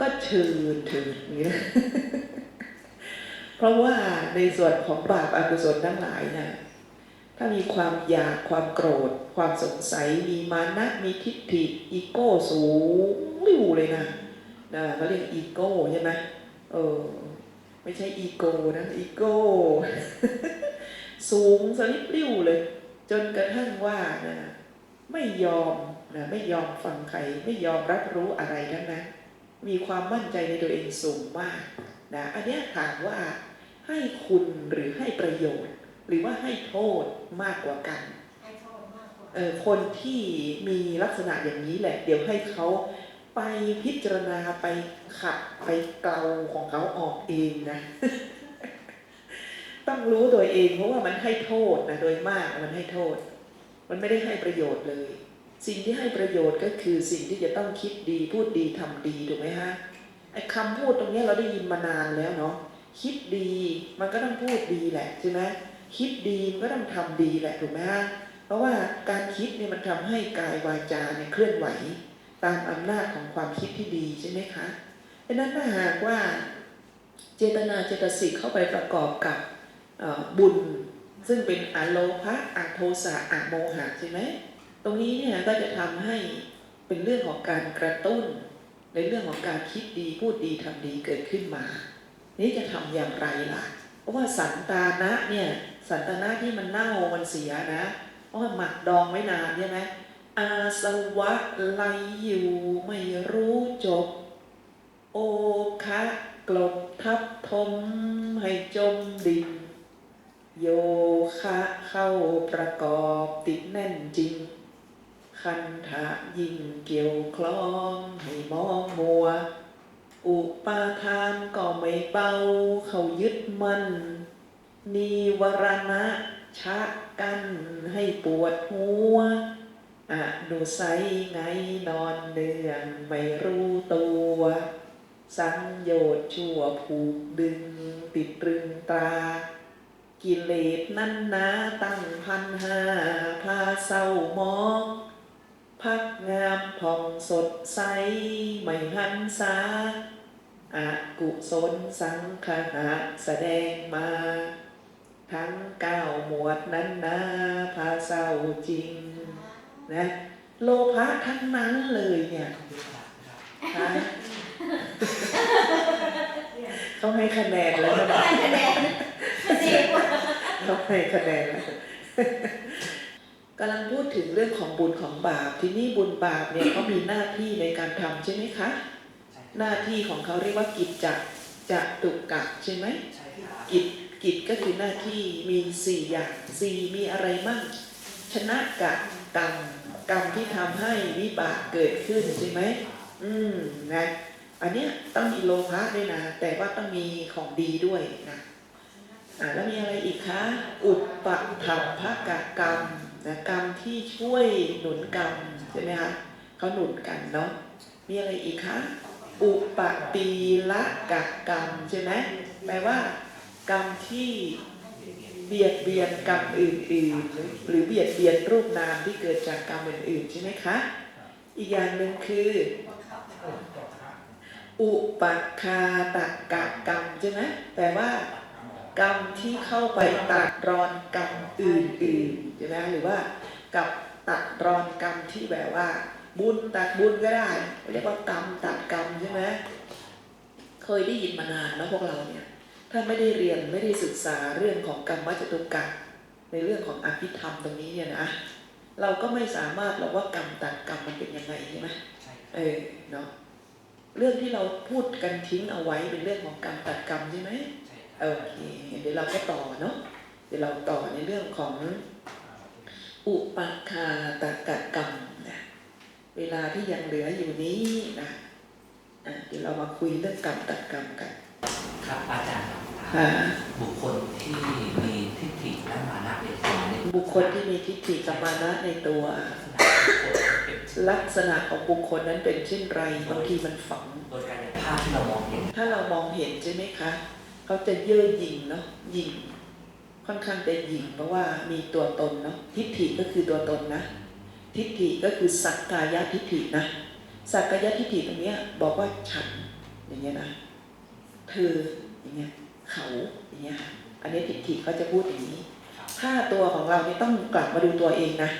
ก็ชิญเถิดอย่างนี้เพราะว่าในส่วนของบาปอกุศลทั้งหลายนะถ้ามีความอยากความโกรธ ความสงสัยมีมานะมีทิฏฐิอีโก้สูงริ้วเลยนะนะเขาเรียกอีโก้ใช่ไหมเออไม่ใช่อีโก้นะอีโก้สูงสลิดริ้วเลย จนกระทั่งว่านะไม่ยอมนะไม่ยอมฟังใคร ไม่ยอมรับรู้อะไรทั้งนั้น มีความมั่นใจในตัวเองสูงมากนะอันเนี้ยถามว่าให้คุณหรือให้ประโยชน์ หรือว่าให้โทษมากกว่ากันให้โทษมากกว่าเออคนที่มีลักษณะอย่างนี้แหละ เดี๋ยวให้เขาไปพิจารณาไปขัดไปเกลาของเขาออกเองนะต้องรู้ตัวเองเพราะว่ามันให้โทษนะโดยมากมันให้โทษ มันไม่ได้ให้ประโยชน์เลย สิ่งที่ให้ประโยชน์ก็คือสิ่งที่จะต้องคิดดีพูดดีทำดีถูกไหมฮะไอ้คำพูดตรงนี้เราได้ยินมานานแล้วเนาะคิดดีมันก็ต้องพูดดีแหละใช่ไหมคิดดีมันก็ต้องทำดีแหละถูกไหมฮะเพราะว่าการคิดเนี่ยมันทำให้กายวาจาเนี่ยเคลื่อนไหว ตามอำนาจของความคิดที่ดีใช่ไหมคะดังนั้นถ้าหากว่าเจตนาเจตสิกเข้าไปประกอบกับบุญ ซึ่งเป็นอโลภะอโทสะอโมหะใช่ไหม ตรงนี้เนี่ยก็จะทำให้เป็นเรื่องของการกระตุ้น ในเรื่องของการคิดดีพูดดีทำดีเกิดขึ้นมา นี่จะทำอย่างไรล่ะ เพราะว่าสันตานะเนี่ยสันตานะที่มันเน่ามันเสียนะเพราะหมักดองไว้นานใช่ไหมอาสวะไหลอยู่ไม่รู้จบ โอคะกลบทับทมให้จมดินโยคะเข้าประกอบติดแน่นจริง คันถะยิ่งเกี่ยวคล้องให้มองมัว อุปาทานก็ไม่เบาเขายึดมัน นิวรณะชะกันให้ปวดหัวอะดูไซไงนอนเนื่องไม่รู้ตัว สังโยชน์ชั่วผูกดึงติดตรึงตรากิเลสนั้นนาตั้งพันห้าพาเศร้ามอง พักงามผ่องสดใส ไม่หันษาอากุศลสังขหะแสดงมา ทั้งเก้าหมวดนั้นนาพาเศร้าจริงนะโลภะทั้งนั้นเลยเนี่ยนะเขาให้คะแนนแล้วนะให้คะแนนดีกว่าเขาให้คะแนนแล้ว กำลังพูดถึงเรื่องของบุญของบาปที่นี่บุญบาปเนี่ยเขามีหน้าที่ในการทำใช่ไหมคะ หน้าที่ของเขาเรียกว่ากิจจะจะตุกะใช่ไหมใช่ครับกิจกิจก็คือหน้าที่มีสี่อย่างสี่มีอะไรมั่งชนะกะกรรมกรรมที่ทำให้วิบากเกิดขึ้นใช่ไหมอืมนะอันเนี้ยต้องมีโลภะด้วยนะ แต่ว่าต้องมีของดีด้วยนะอ่าแล้วมีอะไรอีกคะ อุปปัถัมภกกรรม นะกรรมที่ช่วยหนุนกรรมใช่ไหมคะเขาหนุนกันเนาะมีอะไรอีกคะอุปปีละกะกรรมใช่ไหมแปลว่า กรรมที่เบียดเบียนกรรมอื่นๆ หรือเบียดเบียนรูปนามที่เกิดจากกรรมอื่นๆใช่ไหมคะ อีกอย่างหนึ่งคือ อุปคาตกะกรรมใช่ไหมแปลว่า กรรมที่เข้าไปตัดรอนกรรมอื่นๆใช่ไหมหรือว่ากับตัดรอนกรรมที่แบบว่า บุญตัดบุญก็ได้เรียกว่ากรรมตัดกรรมใช่ไหมเคยได้ยินมานานแล้วพวกเราเนี่ยถ้าไม่ได้เรียนไม่ได้ศึกษาเรื่องของกรรมวัจตุกะในเรื่องของอภิธรรมตรงนี้เนี่ยนะเราก็ไม่สามารถหรอกว่ากรรมตัดกรรมมันเป็นยังไงใช่ไหมใช่เออเนาะเรื่องที่เราพูดกันทิ้งเอาไว้เป็นเรื่องของกรรมตัดกรรมใช่ไหม ใช่ครับโอเคเดี๋ยวเราก็ต่อเนาะเดี๋ยวเราต่อในเรื่องของอุปคาตกะกรรมนะเวลาที่ยังเหลืออยู่นี้นะอะเดี๋ยวเรามาคุยเรื่องกรรมตัดกรรมกัน ครับอาจารย์ครับค่ะบุคคลที่มีทิฏฐิและมานะในตัวเนี่ยบุคคลที่มีทิฏฐิกับมานะในตัวลักษณะบุคคลเป็นลักษณะของบุคคลนั้นเป็นเช่นไรบางทีมันฝังโดยการภาพที่เรามองเห็นถ้าเรามองเห็นใช่ไหมคะ เขาจะเย่อหยิ่งเนาะหยิ่งค่อนข้างจะหยิ่งเพราะว่ามีตัวตนเนาะทิฏฐิก็คือตัวตนนะ ทิฏฐิก็คือสักกายทิฏฐินะสักกายทิฏฐิตรงเนี้ยบอกว่าฉันอย่างเงี้ยนะเธออย่างเงี้ยเขาอย่างเงี้ยอันนี้ทิฏฐิเขาจะพูดอย่างนี้ ถ้าตัวของเราเนี่ยต้องกลับมาดูตัวเองนะ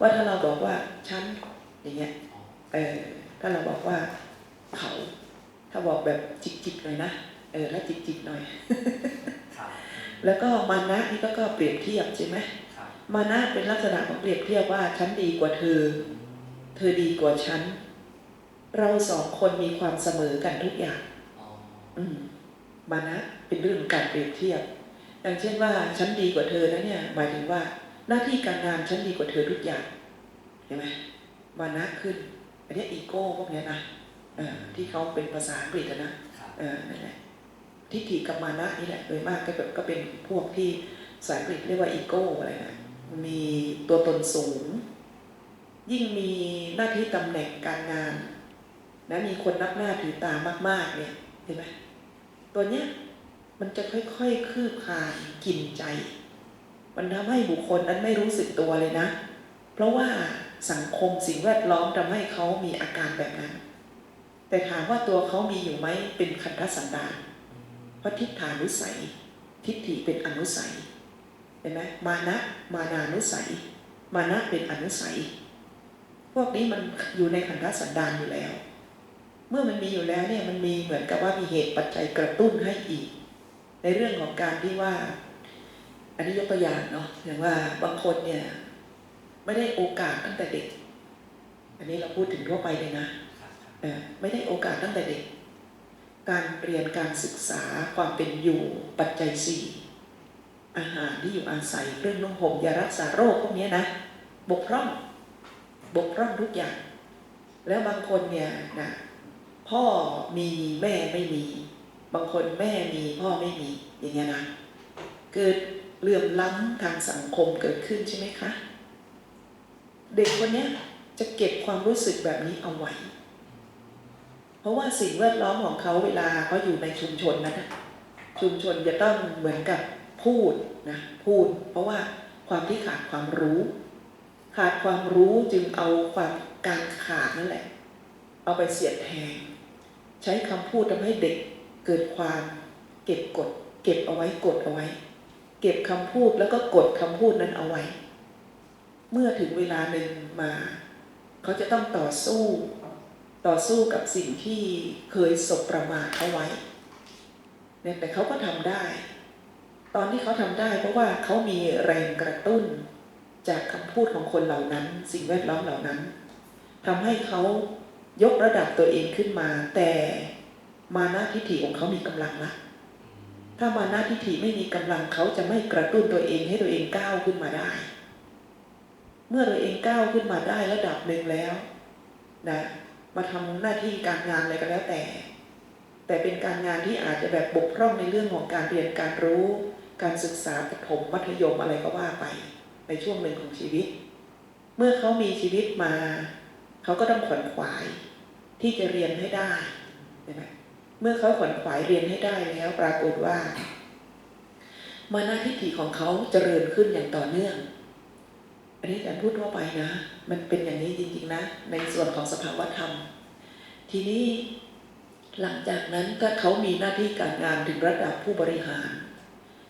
ว่าถ้าเราบอกว่าฉันอย่างเงี้ยเออถ้าเราบอกว่าเขา ถ้าบอกแบบจิกๆหน่อยนะ เออแล้วจิกๆหน่อยครับแล้วก็มานะนี่ก็ก็เปรียบเทียบใช่ไหมครับมานะเป็นลักษณะของเปรียบเทียบว่าฉันดีกว่าเธอ เธอดีกว่าฉัน เราสองคนมีความเสมอกันทุกอย่างอ๋ออืมมานะเป็นเรื่องการเปรียบเทียบ อย่างเช่นว่าฉันดีกว่าเธอนะเนี่ย หมายถึงว่า หน้าที่การงานฉันดีกว่าเธอทุกอย่างเห็นไหมมานะขึ้น อันนี้อีโก้พวกเนี้ยนะเออที่เขาเป็นภาษาอังกฤษอะนะครับเออนั่นแหละ ทิฏฐิกับมานะนี่แหละโดยมากก็แบบก็เป็นพวกที่ภาษาอังกฤษเรียกว่าอีโก้อะไรนะมีตัวตนสูง ยิ่งมีหน้าที่ตำแหน่งการงานนะมีคนนับหน้าถือตามาก ๆ เนี่ยเห็นไหมตัวเนี้ยมันจะค่อยๆคืบคลานกินใจ มันทำให้บุคคลนั้นไม่รู้สึกตัวเลยนะ เพราะว่าสังคมสิ่งแวดล้อมทำให้เขามีอาการแบบนั้น แต่ถามว่าตัวเขามีอยู่ไหมเป็นคันธสันดาน เพราะทิฏฐานุสัย ทิฏฐิเป็นอนุสัยเห็นไหมมานะมานานุสัย มานะเป็นอนุสัย พวกนี้มันอยู่ในขันธสันดานอยู่แล้ว เมื่อมันมีอยู่แล้วเนี่ยมันมีเหมือนกับว่ามีเหตุปัจจัยกระตุ้นให้อีก ในเรื่องของการที่ว่า อันนี้ยกตัวอย่างเนาะอย่างว่าบางคนเนี่ยไม่ได้โอกาสตั้งแต่เด็ก อันนี้เราพูดถึงทั่วไปเลยนะครับเออไม่ได้โอกาสตั้งแต่เด็ก การเรียนการศึกษาความเป็นอยู่ปัจจัยสี่อาหารที่อยู่อาศัยเครื่องนุ่งห่มยารักษาโรคพวกนี้นะ บกพร่อง บกพร่องทุกอย่าง แล้วบางคนเนี่ยนะพ่อมีแม่ไม่มี บางคนแม่มีพ่อไม่มีอย่างเงี้ยนะเกิดเลื่อมล้ำทางสังคมเกิดขึ้นใช่ไหมคะ เด็กคนเนี้ยจะเก็บความรู้สึกแบบนี้เอาไว้ ราะว่าสิ่งแวดล้อมของเขาเวลาเขาอยู่ในชุมชนนั้นน่ะชุมชนจะต้องเหมือนกับพูดนะพูด เพราะว่าความที่ขาดความรู้ ขาดความรู้จึงเอาความการขาดนั่นแหละ เอาไปเสียดแทง ใช้คำพูดทำให้เด็กเกิดความเก็บกด เก็บเอาไว้กดเอาไว้ เก็บคำพูดแล้วก็กดคำพูดนั้นเอาไว้ เมื่อถึงเวลาหนึ่งมา เขาจะต้องต่อสู้ ต่อสู้กับสิ่งที่เคยสบประมาทเขาไว้เนี่ยแต่เขาก็ทำได้ ตอนที่เขาทำได้เพราะว่าเขามีแรงกระตุ้น จากคำพูดของคนเหล่านั้น สิ่งแวดล้อมเหล่านั้นทำให้เขายกระดับตัวเองขึ้นมา แต่มานะทิฏฐิของเขามีกำลังละถ้ามานะทิฏฐิไม่มีกำลังเขาจะไม่กระตุ้นตัวเองให้ตัวเองก้าวขึ้นมาได้ เมื่อตัวเองก้าวขึ้นมาได้ระดับหนึ่งแล้ว นะ มาทำหน้าที่การงานอะไรก็แล้วแต่ แต่เป็นการงานที่อาจจะแบบบกพร่องในเรื่องของการเรียนการรู้ การศึกษาประถมมัธยมอะไรก็ว่าไป ในช่วงหนึ่งของชีวิต เมื่อเขามีชีวิตมาเขาก็ต้องขวนขวาย ที่จะเรียนให้ได้ใช่ไหมเมื่อเขาขวนขวายเรียนให้ได้แล้วปรากฏว่า มานาทิฏฐิของเขาเจริญขึ้นอย่างต่อเนื่อง อันนี้อาจารย์พูดทั่วไปนะ มันเป็นอย่างนี้จริงๆนะ ในส่วนของสภาวธรรม ทีนี้หลังจากนั้นถ้าเขามีหน้าที่การงานถึงระดับผู้บริหาร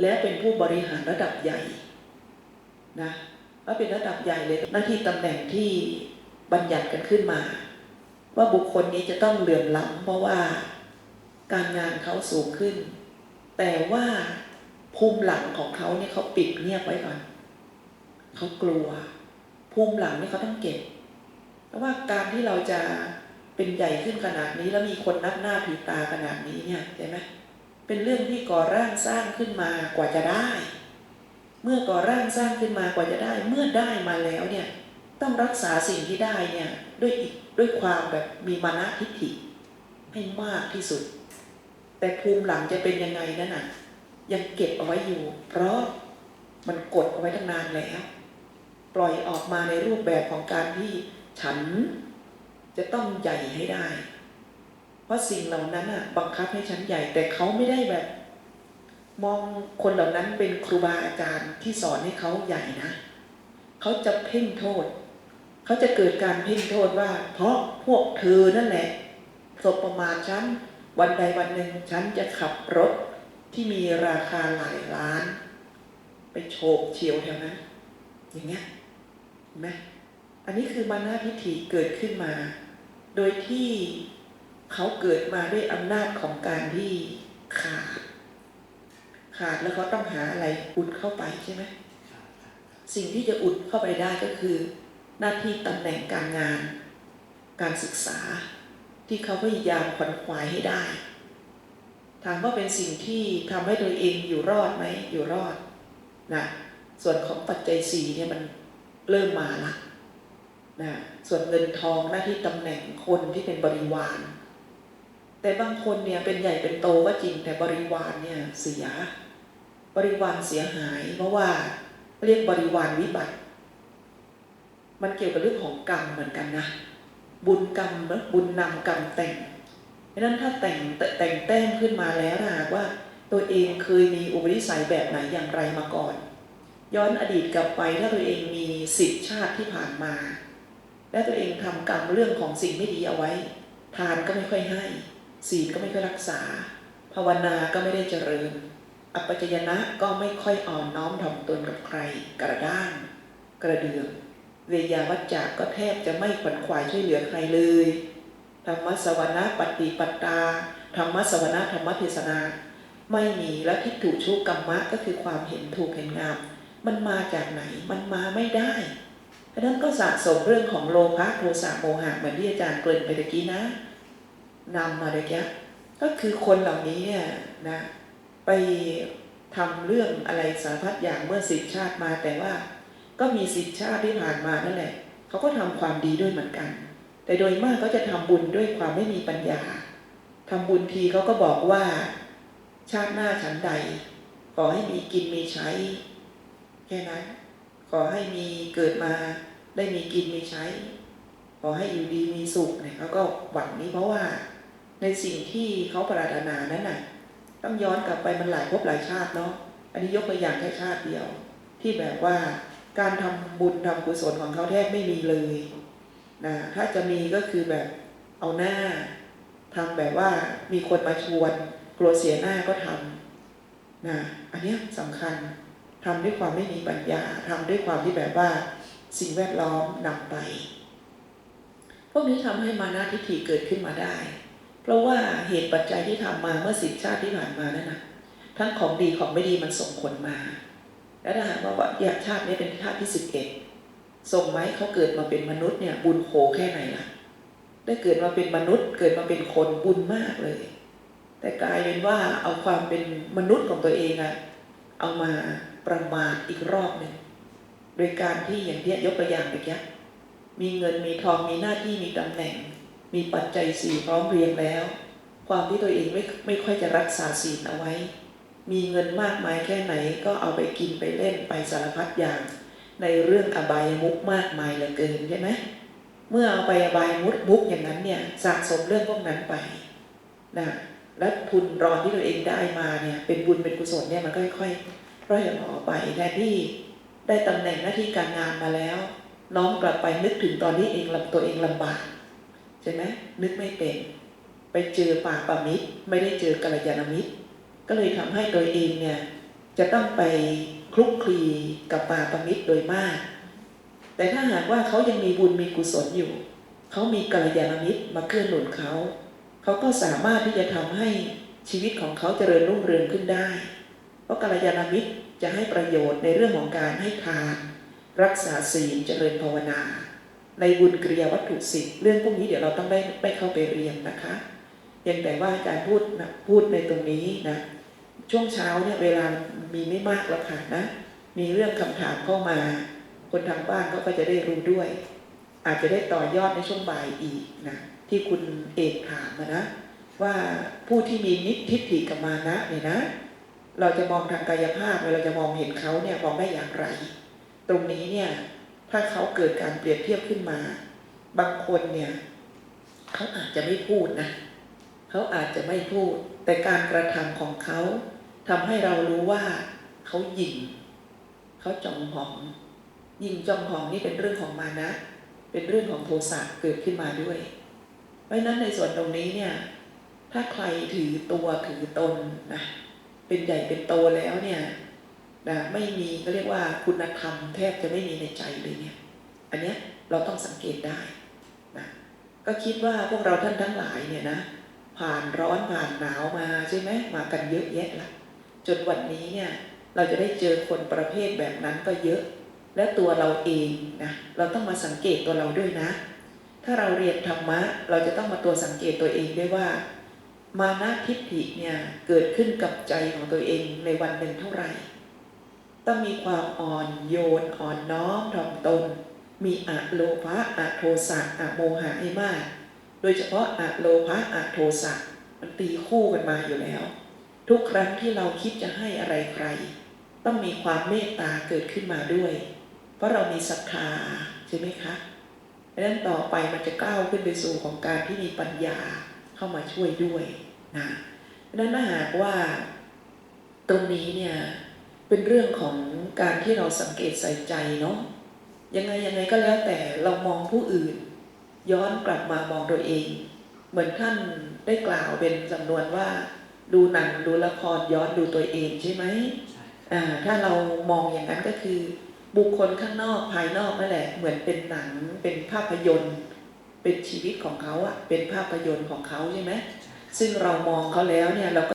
และเป็นผู้บริหารระดับใหญ่นะว่าเป็นระดับใหญ่เลยหน้าที่ตำแหน่งที่บัญญัติกันขึ้นมา ว่าบุคคลนี้จะต้องเหลื่อมล้ำเพราะว่าการงานเขาสูงขึ้น แต่ว่าภูมิหลังของเขาเนี่ยเขาปิดเงียบไว้ก่อน เขากลัว ภูมิหลังนี่เขาต้องเก็บเพราะว่าการที่เราจะเป็นใหญ่ขึ้นขนาดนี้แล้วมีคนนับหน้าถือตาขนาดนี้เนี่ยใช่ไหมเป็นเรื่องที่ก่อร่างสร้างขึ้นมากว่าจะได้ เมื่อก่อร่างสร้างขึ้นมากว่าจะได้ เมื่อได้มาแล้วเนี่ยต้องรักษาสิ่งที่ได้เนี่ยด้วยด้วยความแบบมีมานะทิฏฐิให้มากที่สุด แต่ภูมิหลังจะเป็นยังไงนั่นน่ะยังเก็บเอาไว้อยู่ เพราะมันกดเอาไว้ตั้งนานแล้ว ปล่อยออกมาในรูปแบบของการที่ฉันจะต้องใหญ่ให้ได้ เพราะสิ่งเหล่านั้นอะบังคับให้ฉันใหญ่ แต่เขาไม่ได้แบบ มองคนเหล่านั้นเป็นครูบาอาจารย์ที่สอนให้เขาใหญ่นะ เขาจะเพ่งโทษ เขาจะเกิดการเพ่งโทษว่า เพราะพวกเธอนั่นแหละสบประมาทฉันวันใดวันหนึ่งฉันจะขับรถที่มีราคาหลายล้าน ไปโฉบเฉียวแถวนั้นอย่างเงี้ย นไหมอันนี้คือมานาทิฏฐิเกิดขึ้นมา โดยที่เขาเกิดมาด้วยอำนาจของการที่ขาด ขาดแล้วเขาต้องหาอะไรอุดเข้าไปใช่ไหมสิ่งที่จะอุดเข้าไปได้ก็คือ หน้าที่ตำแหน่งการงาน การศึกษาที่เขาพยายามขวนขวายให้ได้ ถามว่าเป็นสิ่งที่ทำให้ตัวเองอยู่รอดไหมอยู่รอดนะส่วนของปัจจัยสี่เนี่ยมัน เริ่มมาละนะส่วนเงินทองหน้าที่ตำแหน่งคนที่เป็นบริวาร แต่บางคนเนี่ยเป็นใหญ่เป็นโตก็จริงแต่บริวารเนี่ยเสีย บริวารเสียหายเพราะว่าเรียกบริวารวิบัติ มันเกี่ยวกับเรื่องของกรรมเหมือนกันนะ บุญกรรมนะบุญนำกรรมแต่งเพราะนั้นถ้าแต่งแต่งแต้มขึ้นมาแล้วหากว่า ตัวเองเคยมีอุปนิสัยแบบไหนอย่างไรมาก่อน ย้อนอดีตกลับไปถ้าตัวเองมีสิทธิชาติที่ผ่านมา และตัวเองทำกรรมเรื่องของสิ่งไม่ดีเอาไว้ ทานก็ไม่ค่อยให้ ศีลก็ไม่ค่อยรักษา ภาวนาก็ไม่ได้เจริญ อัปจยนะก็ไม่ค่อยอ่อนน้อมถ่อมตนกับใคร กระด้าง กระเดืองเวยาวัจจากก็แทบจะไม่ขวนขวายช่วยเหลือใครเลยธรรมสวนาปฏิปตาธรรมสวนาธรรมเทศนา ไม่มีแล้วทิฏฐุชุกรรมะก็คือความเห็นถูกเห็นงาม มันมาจากไหน มันมาไม่ได้เพราะนั้นก็สะสมเรื่องของโลภะโทสะโมหะเหมือนที่อาจารย์เกริ่นไปตะกี้นะนำมาตะกี้ก็คือคนเหล่านี้เนี่ยนะ ไปทำเรื่องอะไรสารพัดอย่างเมื่อสิบชาติมาแต่ว่า ก็มีสิบชาติที่ผ่านมานั่นแหละเขาก็ทำความดีด้วยเหมือนกัน แต่โดยมากเขาจะทำบุญด้วยความไม่มีปัญญาทำบุญทีเขาก็บอกว่า ชาติหน้าฉันใดขอให้มีกินมีใช้ แค่นั้น ขอให้มีเกิดมาได้มีกินมีใช้ ขอให้อยู่ดีมีสุขเนี่ยเขาก็หวังนี้เพราะว่าในสิ่งที่เขาปรารถนานั้นน่ะ ต้องย้อนกลับไปมันหลายภพหลายชาติเนาะอันนี้ยกตัวอย่างแค่ชาติเดียว ที่แบบว่าการทำบุญทำกุศลของเขาแทบไม่มีเลยนะถ้าจะมีก็คือแบบเอาหน้าทำแบบว่ามีคนมาชวน กลัวเสียหน้าก็ทำนะอันนี้สำคัญ ทำด้วยความไม่มีปัญญาทำด้วยความที่แบบว่าสิ่งแวดล้อมนำไป พวกนี้ทำให้มานะทิฏฐิเกิดขึ้นมาได้ เพราะว่าเหตุปัจจัยที่ทำมาเมื่อสิบชาติที่ผ่านมานั่นนะทั้งของดีของไม่ดีมันส่งผลมา และถ้าหากว่าว่าอยากชาตินี้เป็นชาติที่สิบเอ็ดส่งไหมเขาเกิดมาเป็นมนุษย์เนี่ยบุญโขแค่ไหนล่ะ ได้เกิดมาเป็นมนุษย์ เกิดมาเป็นคนบุญมากเลย แต่กลายเป็นว่าเอาความเป็นมนุษย์ของตัวเองอะเอามา ประมาทอีกรอบหนึ่งโดยการที่อย่างที่ยกตัวอย่างไปแค่มีเงินมีทองมีหน้าที่มีตำแหน่ง มีปัจจัยสี่พร้อมเพรียงแล้ว ความที่ตัวเองไม่ไม่ค่อยจะรักษาศีลเอาไว้ มีเงินมากมายแค่ไหนก็เอาไปกินไปเล่นไปสารพัดอย่าง ในเรื่องอบายมุกมากมายเหลือเกินใช่ไหมเมื่อเอาไปอบายมุกมุกอย่างนั้นเนี่ยสะสมเรื่องพวกนั้นไปนะและทุนรอนที่ตัวเองได้มาเนี่ยเป็นบุญเป็นกุศลเนี่ยมันก็ค่อยๆ ร่อยหลอไปแทนที่ได้ตำแหน่งหน้าที่การงานมาแล้ว น้องกลับไปนึกถึงตอนที่เองลำตัวเองลำบากใช่ไหมนึกไม่เป็น ไปเจอป่าปามิตร ไม่ได้เจอกัลยาณมิตร ก็เลยทำให้ตัวเองเนี่ยจะต้องไปคลุกคลีกับป่าปามิตรโดยมาก แต่ถ้าหากว่าเขายังมีบุญมีกุศลอยู่ เขามีกัลยาณมิตรมาเกื้อนหนุนเขา เขาก็สามารถที่จะทำให้ชีวิตของเขาเจริญรุ่งเรืองขึ้นได้ ราะกัลยาณมิตรจะให้ประโยชน์ในเรื่องของการให้ทาน รักษาศีลเจริญภาวนา ในบุญกริยาวัตถุสิบเรื่องพวกนี้เดี๋ยวเราต้องได้ไปเข้าไปเรียนนะคะยังแต่ว่าการพูดนะพูดในตรงนี้นะช่วงเช้าเนี่ยเวลามีไม่มากแล้วค่ะนะ มีเรื่องคำถามเข้ามา คนทางบ้านก็จะได้รู้ด้วย อาจจะได้ต่อยอดในช่วงบ่ายอีกนะที่คุณเอกถามมานะว่าผู้ที่มีนิทิฏฐิกับมานะเนี่ยนะ เราจะมองทางกายภาพเราจะมองเห็นเขาเนี่ยมองได้อย่างไร ตรงนี้เนี่ยถ้าเขาเกิดการเปรียบเทียบขึ้นมา บางคนเนี่ยเขาอาจจะไม่พูดนะเขาอาจจะไม่พูด แต่การกระทำของเขาทำให้เรารู้ว่าเขาหยิ่งเขาจองหองยิ่งจองหองนี่เป็นเรื่องของมานะ เป็นเรื่องของโทสะเกิดขึ้นมาด้วย เพราะฉะนั้นในส่วนตรงนี้เนี่ยถ้าใครถือตัวถือตนนะ เป็นใหญ่เป็นโตแล้วเนี่ยนะไม่มีก็เรียกว่าคุณธรรมแทบจะไม่มีในใจเลยเนี่ย อันเนี้ยเราต้องสังเกตได้นะก็คิดว่าพวกเราท่านทั้งหลายเนี่ยนะผ่านร้อนผ่านหนาวมาใช่ไหมมากันเยอะแยะละจนวันนี้เนี่ยเราจะได้เจอคนประเภทแบบนั้นก็เยอะ และตัวเราเองนะเราต้องมาสังเกตตัวเราด้วยนะ ถ้าเราเรียนธรรมะ เราจะต้องมาตัวสังเกตตัวเองด้วยว่า มานะทิฏฐิเนี่ยเกิดขึ้นกับใจของตัวเองในวันหนึ่งเท่าไหร่ ต้องมีความอ่อนโยนอ่อนน้อมถ่อมตน มีอะโลภะอะโทสะอะโมหะให้มาก โดยเฉพาะอะโลภะอะโทสะมันตีคู่กันมาอยู่แล้ว ทุกครั้งที่เราคิดจะให้อะไรใคร ต้องมีความเมตตาเกิดขึ้นมาด้วย เพราะเรามีศรัทธาใช่ไหมคะดังนั้นต่อไปมันจะก้าวขึ้นไปสู่ของการที่มีปัญญา เข้ามาช่วยด้วยนะดังนั้นถ้าหากว่าตรงนี้เนี่ยเป็นเรื่องของการที่เราสังเกตใส่ใจเนาะยังไงยังไงก็แล้วแต่เรามองผู้อื่น ย้อนกลับมามองตัวเอง เหมือนท่านได้กล่าวเป็นจำนวนว่า ดูหนังดูละครย้อนดูตัวเองใช่ไหมใช่อ่าถ้าเรามองอย่างนั้นก็คือ บุคคลข้างนอกภายนอกนั่นแหละ เหมือนเป็นหนังเป็นภาพยนตร์ เป็นชีวิตของเขาอะเป็นภาพยนตร์ของเขาใช่ไหมซึ่งเรามองเขาแล้วเนี่ยเราก็